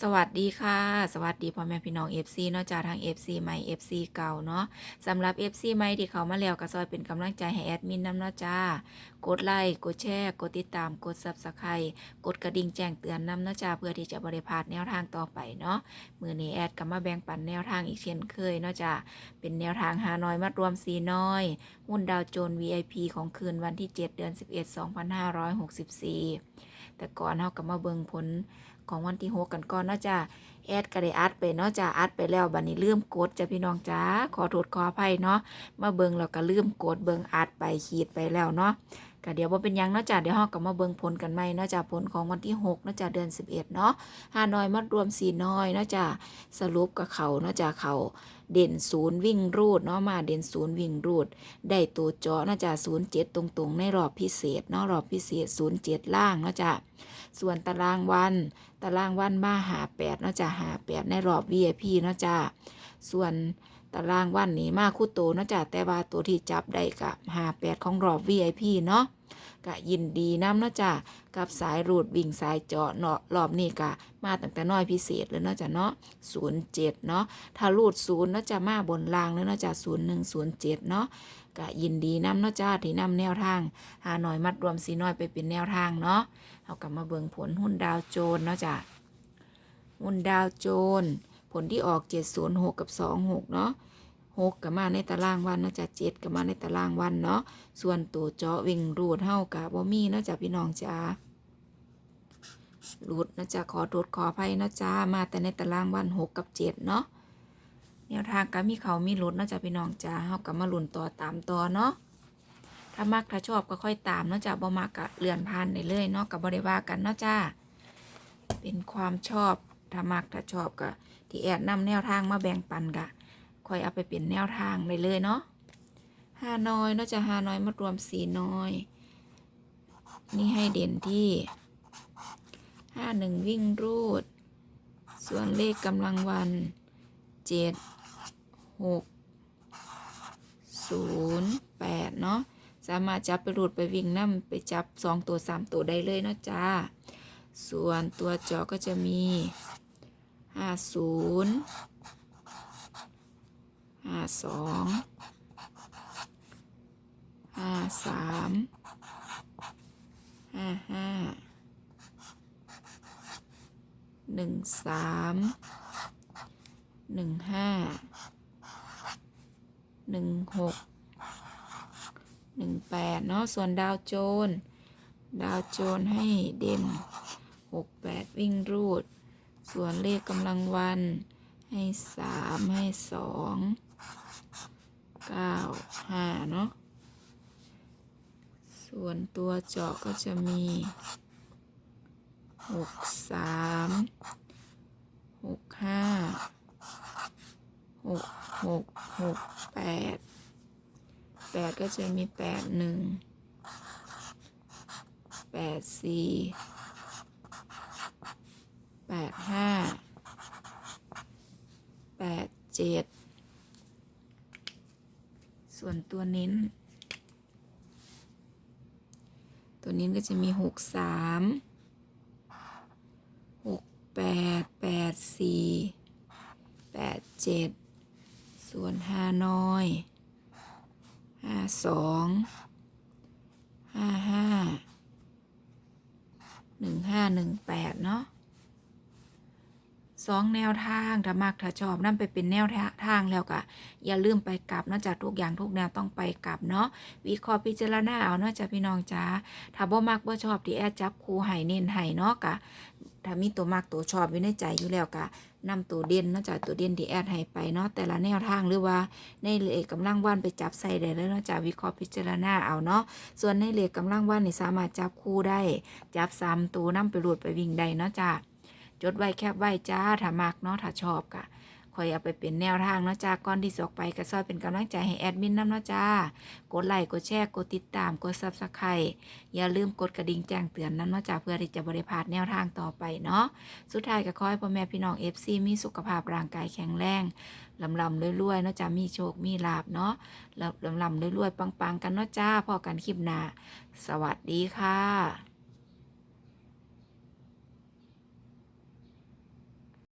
สวัสดีค่ะ สวัสดีพ่อแม่พี่น้อง FC เนาะจากทาง FC ใหม่ FC เก่าเนาะสำหรับ FC ใหม่ที่เขามาแล้วก็ซอยเป็นกำลังใจให้แอดมินน้ำเนาะจ้ากดไลค์กดแชร์กดติดตามกด Subscribe กดกระดิ่งแจ้งเตือนน้ำเนาะจ้าเพื่อที่จะบริพาดแนวทางต่อไปเนาะมือนี้แอดก็มาแบ่งปันแนวทางอีกเช่นเคยเนาะจ้าเป็นแนวทางหาน้อยมัดรวมสีน้อยหุ้นดาวโจน VIP ของคืนวันที่ 7 เดือน 11 2564 แต่ก่อนเฮาก็มาเบิ่งผลของวันที่หกันก่อนเนาะจ้าแอดก็ได้อัดไปเนาะจ้าอัดไปแล้วบัดนี้ลืมกดจ้ะพี่น้องจ้าขอโทษขออภัยเนาะมาเบิ่งแล้วก็ลืมกดเบิ่งอัดไปขีดไปแล้วเนาะ ก็เดี๋ยวบ่เป็นยังเนาะจ้าเดี๋ยวเฮาก็มาเบิ่งผลกันใหม่เนาะจ้าผลของวันที่6เนาะจ้าเดือน 11 เนาะห้าน้อยมัดรวมสี่น้อยเนาะจ้าสรุปกับเขาเนาะจ้าเขาเด่นศูนย์วิ่งรูดเนาะมาเด่นศูนย์วิ่งรูด ได้ตัวเจาะเนาะจ้า07ตรงๆ ในรอบพิเศษเนาะรอบพิเศษ07ล่างเนาะจ้าส่วนตารางวัน ตารางวันมาหาแปดเนาะจ้ะหาแปดในรอบ VIP เนาะจ้ะส่วน ตารางวันนี้มาคู่โตเนาะจ้ะแต่ว่าตัวที่จับได้กับหาแปดของรอบ VIP เนาะก็ยินดีน้ำเนาะจ้ะกับสายรูดวิ่งสายเจาะเนาะรอบนี้ก็มาตั้งแต่น้อยพิเศษเลยเนาะจ้ะเนาะศูนย์เจ็ดเนาะถ้ารูดศูนย์เนาะจ้ะมาบนรางเลยเนาะจ้ะศูนย์หนึ่งศูนย์เจ็ดเนาะก็ยินดีน้ำเนาะจ้าที่นำแนวทาง หาหน่อยมัดรวมสีน้อยไปเป็นแนวทางเนาะเอากลับมาเบิ่งผลหุ้นดาวโจนเนาะจ้ะหุ้นดาวโจนส์ ผลที่ออก 706 กับ 26 เนาะ6กับมาในตารางวันเนาะจ้ะ7กับมาในตารางวันเนาะส่วนตัวเจาะวิ่งรูดเฮากับบ่มีเนาะจ้ะพี่น้องจ้ารูดนาะจ้ะขอโทษขออภัยนาะจ้ามาแต่ในตารางวัน6กับ7เนาะแนวทางก็มีเขามีรุดนาะจ้ะพี่น้องจ้าเฮากับมาลุ้นต่อตามต่อเนาะถ้ามักถ้าชอบก็ค่อยตามเนาะจ้ะบ่มักก็เลื่อนผ่านได้เลยเนาะก็บ่ได้ว่ากันเนาะจ้าเป็นความชอบถ้ามักถ้าชอบก็ ที่แอดนำแนวทางมาแบ่งปันกะค่อยเอาไปเป็นแนวทางได้เลยเนาะห้าน้อยเนาะจะห้าน้อยมารวมสี่น้อย นี่ให้เด่นที่ห้าหนึ่งวิ่งรูด ส่วนเลขกำลังวันเจ็ดหกศูนย์แปดเนาะสามารถจับไปรูดไปวิ่งน้ำไปจับสองตัวสามตัวได้เลยเนาะจ้า ส่วนตัวจอก็จะมี ห้าศูนย์ห้าสองห้าสามห้าห้าหนึ่งสามหนึ่งห้าหนึ่งหกหนึ่งแปดเนาะส่วนดาวโจน ดาวโจนให้เด่นหกแปดวิ่งรูด ส่วนเลขกำลังวันให้สามให้สองเก้าห้าเนาะ ส่วนตัวเจาะก็จะมีหกสามหกห้าหกหกหกแปดแปดก็จะมีแปดหนึ่งแปดสี่ แปดห้าแปดเจ็ดส่วนตัวเน้น ตัวนี้ก็จะมีหกสามหกแปดแปดสี่แปดเจ็ดส่วนห้าน้อยห้าสองห้าห้าหนึ่งห้าหนึ่งแปดเนาะ สองแนวทางถ้ามักถ้าชอบนั่นไปเป็นแนวทางแล้วก็อย่าลืมไปกลับเนอกจากทุกอย่างทุกแนวต้องไปกลับเนาะวิเคราะห์พิจารณาเอานาะจ้ะพี่น้องจ้าถ้าบ่มักบ่ชอบที่แอดจับครูให้เน้นให้เนาะกะถ้ามีตัวมักตัวชอบอยู่ในใจอยู่แล้วกะนำตัวเด่นเนาะจ้ะตัวเด่นที่แอดให้ไปเนาะแต่ละแนวทางหรือว่าในเหลขกกำลังวันไปจับใส่ได้เลยเนาะจ้ะวิเคราะห์พิจารณาเอาเนาะส่วนในเหลขกกำลังวันนี่สามารถจับคู่ได้ จับซ้ำตัวนำไปรูดไปวิ่งได้เนาะจ้ะ จดไว้แคบไว้จ้าถ้ามักเนาะถ้าชอบกะคอยเอาไปเป็นแนวทางเนาะจ้าก่อนที่สอกไปก็ซอยเป็นกำลังใจให้แอดมินน้ำเนาะจ้ากดไลค์กดแชร์กดติดตามกดซับสไครต์อย่าลืมกดกระดิ่งแจ้งเตือนนั้นเนาะจ้าเพื่อที่จะบริพาดแนวทางต่อไปเนาะสุดท้ายก็ขอให้พ่อแม่พี่น้องเอฟซีมีสุขภาพร่างกายแข็งแรงลำลำรวยๆเนาะจ้ามีโชคมีลาบเนาะลำลำรวยๆปังๆกันเนาะจ้าพอกันคลิปหน้าสวัสดีค่ะ